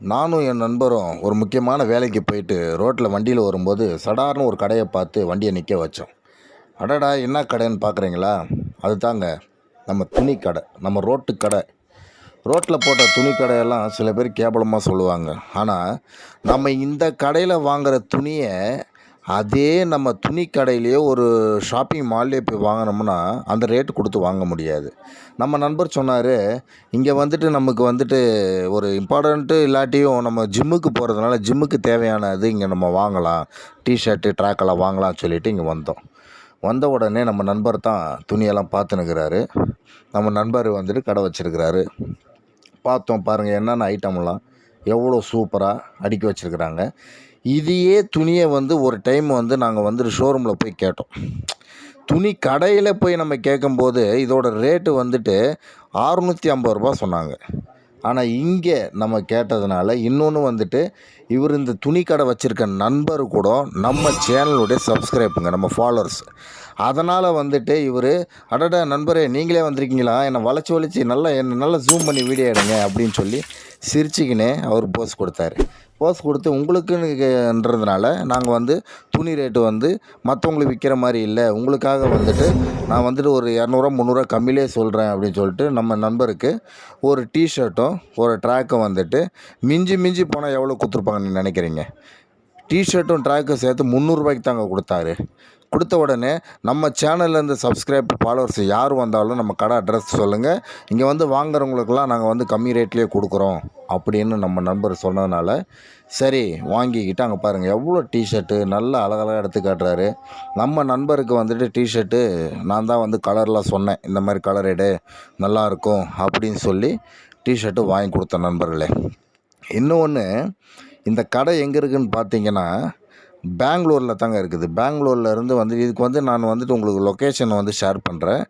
நானும் என் நண்பரும் ஒரு முக்கியமான வேலைக்கு போயிட்டு ரோட்டில் வண்டியில் வரும்போது சடார்னு ஒரு கடையை பார்த்து வண்டியை நிற்க வச்சோம். அடடா என்ன கடைன்னு பார்க்குறீங்களா அது தாங்க நம்ம துணி கடை நம்ம ரோட்டு கடை. ரோட்டில் போட்ட துணி கடையெல்லாம் சில பேர் கேவலமாக சொல்லுவாங்க. ஆனால் நம்ம இந்த கடையில் வாங்குகிற துணியை அதே நம்ம துணி கடையிலேயே ஒரு ஷாப்பிங் மால்லேயே போய் வாங்கினோம்னா அந்த ரேட்டு கொடுத்து வாங்க முடியாது. நம்ம நண்பர் சொன்னார் இங்கே வந்துட்டு நமக்கு வந்துட்டு ஒரு இம்பார்ட்டண்ட்டு இல்லாட்டியும் நம்ம ஜிம்முக்கு போகிறதுனால ஜிம்முக்கு தேவையானது இங்கே நம்ம வாங்கலாம். டிஷர்ட்டு ட்ராக்கெல்லாம் வாங்கலாம்னு சொல்லிட்டு இங்கே வந்தோம். வந்த உடனே நம்ம நண்பர் தான் துணியெல்லாம் பார்த்துனுக்கிறாரு. நம்ம நண்பர் வந்துட்டு கடை வச்சுருக்கிறாரு. பார்த்தோம் பாருங்கள் என்னென்ன ஐட்டம்லாம் எவ்வளோ சூப்பராக அடுக்கி வச்சுருக்குறாங்க. இதையே துணியை வந்து ஒரு டைம் வந்து நாங்கள் வந்துட்டு ஷோரூமில் போய் கேட்டோம். துணி கடையில் போய் நம்ம கேட்கும்போது இதோட ரேட்டு வந்துட்டு அறுநூற்றி ஐம்பது ரூபா சொன்னாங்க. ஆனால் இங்கே நம்ம கேட்டதுனால இன்னொன்று வந்துட்டு இவர் இந்த துணி கடை வச்சுருக்க நண்பர் கூட நம்ம சேனலுடைய சப்ஸ்கிரைப்புங்க நம்ம ஃபாலோவர்ஸ் அதனால் வந்துட்டு இவர் அடடா நண்பரே நீங்களே வந்திருக்கீங்களா? என்னை வளைச்சி வளைச்சி நல்லா என்னை நல்லா ஜூம் பண்ணி வீடியோ எடுங்க அப்படின்னு சொல்லி சிரிச்சுக்கினே அவர் போஸ் கொடுத்தாரு. போஸ் கொடுத்து உங்களுக்குன்றதுனால நாங்கள் வந்து துணி ரேட்டு வந்து மற்றவங்களுக்கு விற்கிற மாதிரி இல்லை. உங்களுக்காக வந்துட்டு நான் வந்துட்டு ஒரு இரநூறுவா முந்நூறுவா கம்மியிலே சொல்கிறேன் அப்படின்னு சொல்லிட்டு நம்ம நண்பருக்கு ஒரு டிஷர்ட்டும் ஒரு ட்ராக்கும் வந்துட்டு மிஞ்சி மிஞ்சி போனால் எவ்வளோ கொடுத்துருப்பாங்கன்னு நினைக்கிறீங்க? டிஷர்ட்டும் ட்ராக்கும் சேர்த்து முந்நூறுரூபாய்க்கு தாங்க கொடுத்தாரு. கொடுத்த உடனே நம்ம சேனல்லேருந்து சப்ஸ்கிரைப் ஃபாலோவர்ஸ் யார் வந்தாலும் நம்ம கடை அட்ரஸ் சொல்லுங்கள் இங்கே வந்து வாங்குறவங்களுக்கெல்லாம் நாங்கள் வந்து கம்மி ரேட்லேயே கொடுக்குறோம் அப்படின்னு நம்ம நண்பர் சொன்னதுனால சரி வாங்கிக்கிட்டு அங்கே பாருங்கள் எவ்வளோ டிஷர்ட்டு நல்ல அழகழகாக எடுத்து காட்டுறாரு. நம்ம நண்பருக்கு வந்துட்டு டிஷர்ட்டு நான் தான் வந்து கலர்லாம் சொன்னேன். இந்த மாதிரி கலர் எடு நல்லாயிருக்கும் அப்படின்னு சொல்லி டிஷர்ட்டு வாங்கி கொடுத்த நண்பர்களே. இன்னொன்று இந்த கடை எங்கே இருக்குதுன்னு பார்த்தீங்கன்னா பெங்களூரில் தாங்க இருக்குது. பெங்களூரில் இருந்து வந்து இதுக்கு வந்து நான் வந்துட்டு உங்களுக்கு லொக்கேஷன் வந்து ஷேர் பண்ணுறேன்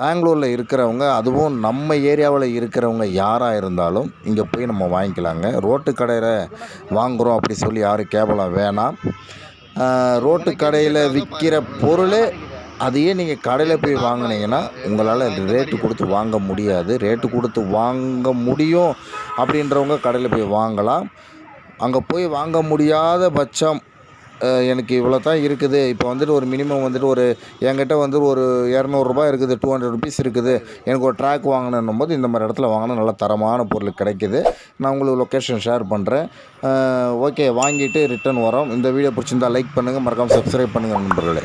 பெங்களூரில் இருக்கிறவங்க அதுவும் நம்ம ஏரியாவில் இருக்கிறவங்க யாராக இருந்தாலும் இங்கே போய் நம்ம வாங்கிக்கலாங்க. ரோட்டு கடையில் வாங்குகிறோம் அப்படி சொல்லி யாரும் கேவலம் வேணாம். ரோட்டு கடையில் விற்கிற பொருளே அதையே நீங்கள் கடையில் போய் வாங்கினீங்கன்னா உங்களால் ரேட்டு கொடுத்து வாங்க முடியாது. ரேட்டு கொடுத்து வாங்க முடியும் அப்படின்றவங்க கடையில் போய் வாங்கலாம். அங்கே போய் வாங்க முடியாத பட்சம் எனக்கு இவ்வளோ தான் இருக்குது. இப்போ வந்துட்டு ஒரு மினிமம் வந்துட்டு ஒரு என்கிட்ட வந்து ஒரு இரநூறுபா இருக்குது டூ ஹண்ட்ரட் ருபீஸ் இருக்குது. எனக்கு ஒரு ட்ராக் வாங்கணும் போது இந்த மாதிரி இடத்துல வாங்கினா நல்ல தரமான பொருள் கிடைக்கிது. நான் உங்களுக்கு லொக்கேஷன் ஷேர் பண்ணுறேன் ஓகே வாங்கிட்டு ரிட்டன் வரோம். இந்த வீடியோ பிடிச்சிருந்தா லைக் பண்ணுங்கள் மறக்காமல் சப்ஸ்கிரைப் பண்ணுங்கள் நண்பர்களே.